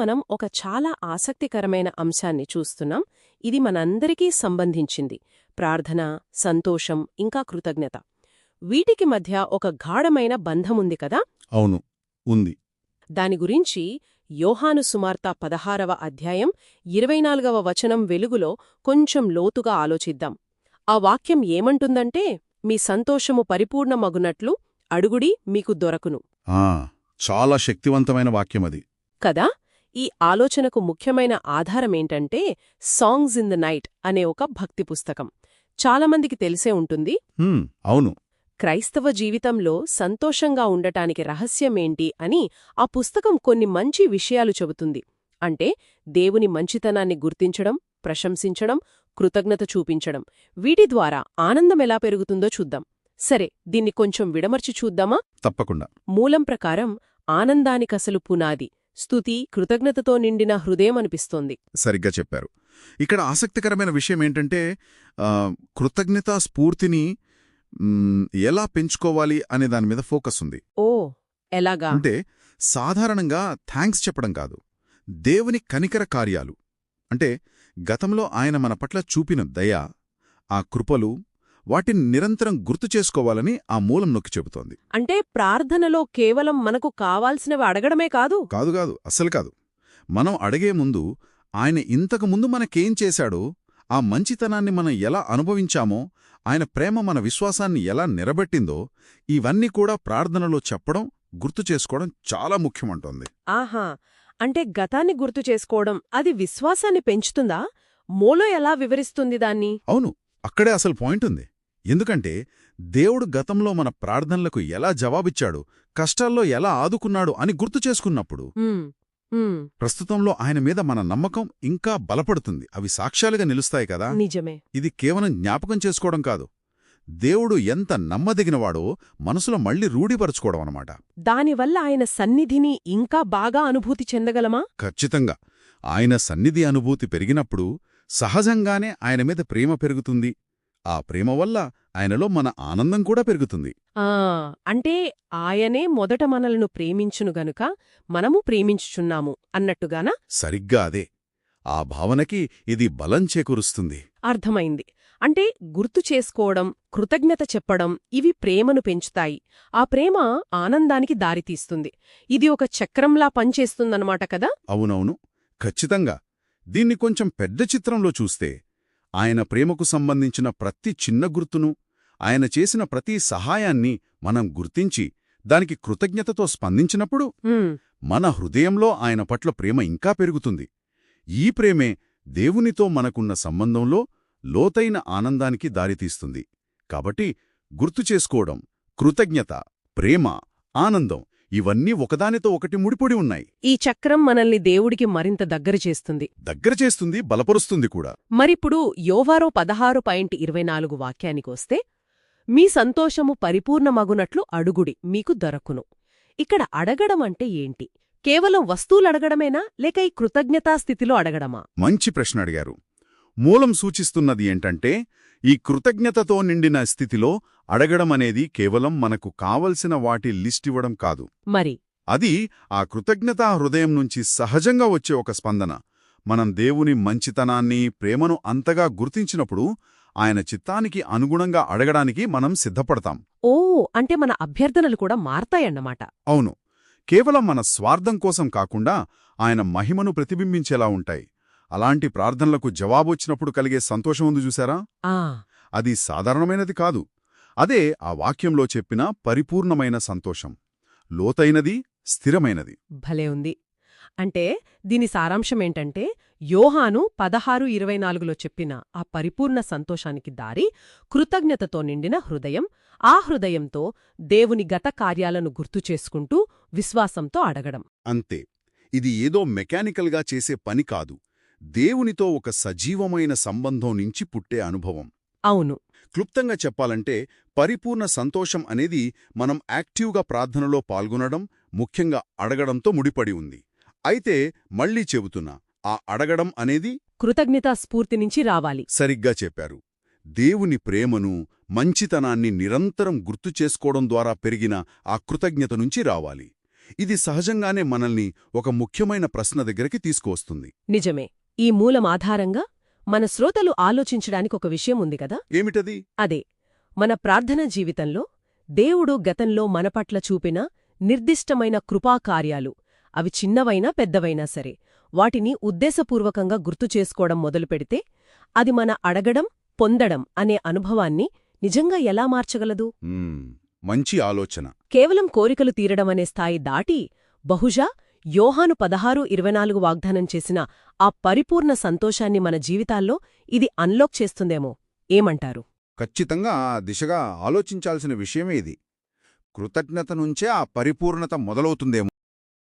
మనం ఒక చాలా ఆసక్తికరమైన అంశాన్ని చూస్తున్నాం. ఇది మనందరికీ సంబంధించింది. ప్రార్థన సంతోషం ఇంకా కృతజ్ఞత. వీటికి మధ్య ఒక గాఢమైన బంధముంది కదా? అవును ఉంది. దాని గురించి యోహాను సుమార్త పదహారవ అధ్యాయం ఇరవై నాలుగవ వచనం వెలుగులో కొంచెం లోతుగా ఆలోచిద్దాం. ఆ వాక్యం ఏమంటుందంటే మీ సంతోషము పరిపూర్ణమగునట్లు అడుగుడి మీకు దొరకును. ఆ చాలా శక్తివంతమైన వాక్యం అది కదా? ఈ ఆలోచనకు ముఖ్యమైన ఆధారమేంటంటే సాంగ్స్ ఇన్ ద నైట్ అనే ఒక భక్తి పుస్తకం. చాలామందికి తెలిసే ఉంటుంది. అవును. క్రైస్తవ జీవితంలో సంతోషంగా ఉండటానికి రహస్యమేంటి అని ఆ పుస్తకం కొన్ని మంచి విషయాలు చెబుతుంది. అంటే దేవుని మంచితనాన్ని గుర్తించడం ప్రశంసించడం కృతజ్ఞత చూపించడం. వీటి ద్వారా ఆనందం ఎలా పెరుగుతుందో చూద్దాం. సరే దీన్ని కొంచెం విడమర్చి చూద్దామా? తప్పకుండా. మూలం ప్రకారం ఆనందానికసలు పునాది. స్తుతి కృతజ్ఞతతో నిండిన హృదయం అనిపిస్తోంది సరిగ్గా చెప్పారు. ఇక్కడ ఆసక్తికరమైన విషయం ఏంటంటే కృతజ్ఞతా స్ఫూర్తిని ఎలా పెంచుకోవాలి అనే దాని మీద ఫోకస్ ఉంది. ఓ ఎలాగా? అంటే సాధారణంగా థ్యాంక్స్ చెప్పడం కాదు. దేవుని కనికర కార్యాలు. అంటే గతంలో ఆయన మన పట్ల చూపిన దయ ఆ కృపలు వాటిని నిరంతరం గుర్తు చేసుకోవాలని ఆ మూలం నొక్కి చెబుతోంది. అంటే ప్రార్థనలో కేవలం మనకు కావాల్సినవి అడగడమే కాదు? కాదు కాదు అస్సలు కాదు. మనం అడిగే ముందు ఆయన ఇంతకు ముందు మనకేం చేశాడో ఆ మంచితనాన్ని మనం ఎలా అనుభవించామో ఆయన ప్రేమ మన విశ్వాసాన్ని ఎలా నిలబెట్టిందో ఇవన్నీ కూడా ప్రార్థనలో చెప్పడం గుర్తు చేసుకోవడం చాలా ముఖ్యమంటోంది. ఆహా! అంటే గతాన్ని గుర్తు చేసుకోవడం అది విశ్వాసాన్ని పెంచుతుందా? మూలో ఎలా వివరిస్తుంది దాన్ని? అవును అక్కడే అసలు పాయింట్ ఉంది. ఎందుకంటే దేవుడు గతంలో మన ప్రార్థనలకు ఎలా జవాబిచ్చాడు కష్టాల్లో ఎలా ఆదుకున్నాడు అని గుర్తు చేసుకున్నప్పుడు ప్రస్తుతంలో ఆయన మీద మన నమ్మకం ఇంకా బలపడుతుంది. అవి సాక్ష్యాలుగా నిలుస్తాయి కదా? నిజమే. ఇది కేవలం జ్ఞాపకం చేసుకోవడం కాదు. దేవుడు ఎంత నమ్మదగినవాడో మనసులో మళ్ళీ రూఢిపరుచుకోవడం అనమాట దానివల్ల ఆయన సన్నిధిని ఇంకా బాగా అనుభూతి చెందగలమా? ఖచ్చితంగా. ఆయన సన్నిధి అనుభూతి పెరిగినప్పుడు సహజంగానే ఆయన మీద ప్రేమ పెరుగుతుంది. ఆ ప్రేమ వల్ల ఆయనలో మన ఆనందం కూడా పెరుగుతుంది. ఆ అంటే ఆయనే మొదట మనలను ప్రేమించును గనుక మనము ప్రేమించుచున్నాము అన్నట్టుగానా? సరిగ్గా అదే. ఆ భావనకి ఇది బలం చేకూరుస్తుంది. అర్థమైంది. అంటే గుర్తు చేసుకోవడం కృతజ్ఞత చెప్పడం ఇవి ప్రేమను పెంచుతాయి. ఆ ప్రేమ ఆనందానికి దారితీస్తుంది. ఇది ఒక చక్రంలా పనిచేస్తుందన్నమాట కదా? అవునవును. ఖచ్చితంగా. దీన్ని కొంచెం పెద్ద చిత్రంలో చూస్తే ఆయన ప్రేమకు సంబంధించిన ప్రతి చిన్న గుర్తును ఆయన చేసిన ప్రతి సహాయాన్ని మనం గుర్తించి దానికి కృతజ్ఞతతో స్పందించినప్పుడు మన హృదయంలో ఆయన పట్ల ప్రేమ ఇంకా పెరుగుతుంది. ఈ ప్రేమే దేవునితో మనకున్న సంబంధంలో లోతైన ఆనందానికి దారితీస్తుంది. కాబట్టి గుర్తు చేసుకోవడం కృతజ్ఞత ప్రేమ ఆనందం ఇవన్నీ ఒకదానితో ఒకటి ముడిపడి ఉన్నాయి. ఈ చక్రం మనల్ని దేవుడికి మరింత దగ్గర చేస్తుంది. దగ్గర చేస్తుంది బలపరుస్తుంది కూడా. మరిప్పుడు యోవారో పదహారు పాయింట్ ఇరవై నాలుగు వాక్యానికొస్తే మీ సంతోషము పరిపూర్ణమగునట్లు అడుగుడి మీకు దొరకును. ఇక్కడ అడగడం అంటే ఏంటి? కేవలం వస్తువులడగడమేనా లేక ఈ కృతజ్ఞతా స్థితిలో అడగడమా? మంచి ప్రశ్న అడిగారు. మూలం సూచిస్తున్నది ఏంటంటే ఈ కృతజ్ఞతతో నిండిన స్థితిలో అడగడం అనేది కేవలం మనకు కావలసిన వాటి లిస్టివ్వడం కాదు. మరి? అది ఆ కృతజ్ఞతా హృదయం నుంచి సహజంగా వచ్చే ఒక స్పందన. మనం దేవుని మంచితనాన్ని ప్రేమను అంతగా గుర్తించినప్పుడు ఆయన చిత్తానికి అనుగుణంగా అడగడానికి మనం సిద్ధపడతాం. ఓ అంటే మన అభ్యర్థనలు కూడా మారతాయన్నమాట. అవును. కేవలం మన స్వార్థం కోసం కాకుండా ఆయన మహిమను ప్రతిబింబించేలా ఉంటాయి. అలాంటి ప్రార్థనలకు జవాబొచ్చినప్పుడు కలిగే సంతోషం ఉంది చూసారా ఆ. అది సాధారణమైనది కాదు. అదే ఆ వాక్యంలో చెప్పిన పరిపూర్ణమైన సంతోషం. లోతైనది స్థిరమైనది. భలే ఉంది. అంటే దీని సారాంశమేంటంటే యోహాను పదహారు ఇరవై నాలుగులో చెప్పిన ఆ పరిపూర్ణ సంతోషానికి దారి కృతజ్ఞతతో నిండిన హృదయం ఆ హృదయంతో దేవుని గత కార్యాలను గుర్తు చేసుకుంటూ విశ్వాసంతో అడగడం. అంతే. ఇది ఏదో మెకానికల్గా చేసే పని కాదు. దేవునితో ఒక సజీవమైన సంబంధం నుంచి పుట్టే అనుభవం. అవును. క్లుప్తంగా చెప్పాలంటే పరిపూర్ణ సంతోషం అనేది మనం యాక్టివ్గా ప్రార్థనలో పాల్గొనడం ముఖ్యంగా అడగడంతో ముడిపడి ఉంది. అయితే మళ్ళీ చెబుతున్నా ఆ అడగడం అనేది కృతజ్ఞతా స్ఫూర్తి నుంచి రావాలి. సరిగ్గా చెప్పారు. దేవుని ప్రేమను మంచితనాన్ని నిరంతరం గుర్తు చేసుకోవడం ద్వారా పెరిగిన ఆ కృతజ్ఞత నుంచి రావాలి. ఇది సహజంగానే మనల్ని ఒక ముఖ్యమైన ప్రశ్న దగ్గరికి తీసుకువస్తుంది. నిజమే. ఈ మూలం ఆధారంగా మన శ్రోతలు ఆలోచించడానికి ఒక విషయం ఉంది కదా? ఏమిటది? అదే మన ప్రార్థన జీవితంలో దేవుడు గతంలో మన పట్ల చూపిన నిర్దిష్టమైన కృపాకార్యాలు అవి చిన్నవైనా పెద్దవైనా సరే వాటిని ఉద్దేశపూర్వకంగా గుర్తు చేసుకోవడం మొదలుపెడితే అది మన అడగడం పొందడం అనే అనుభవాన్ని నిజంగా ఎలా మార్చగలదు? మంచి ఆలోచన. కేవలం కోరికలు తీరడమనే స్థాయి దాటి బహుశా యోహాను పదహారు ఇరవై నాలుగు వాగ్దానం చేసిన ఆ పరిపూర్ణ సంతోషాన్ని మన జీవితాల్లో ఇది అన్లాక్ చేస్తుందేమో? ఏమంటారు? ఖచ్చితంగా ఆ దిశగా ఆలోచించాల్సిన విషయమే ఇది. కృతజ్ఞత నుంచే ఆ పరిపూర్ణత మొదలవుతుందేమో?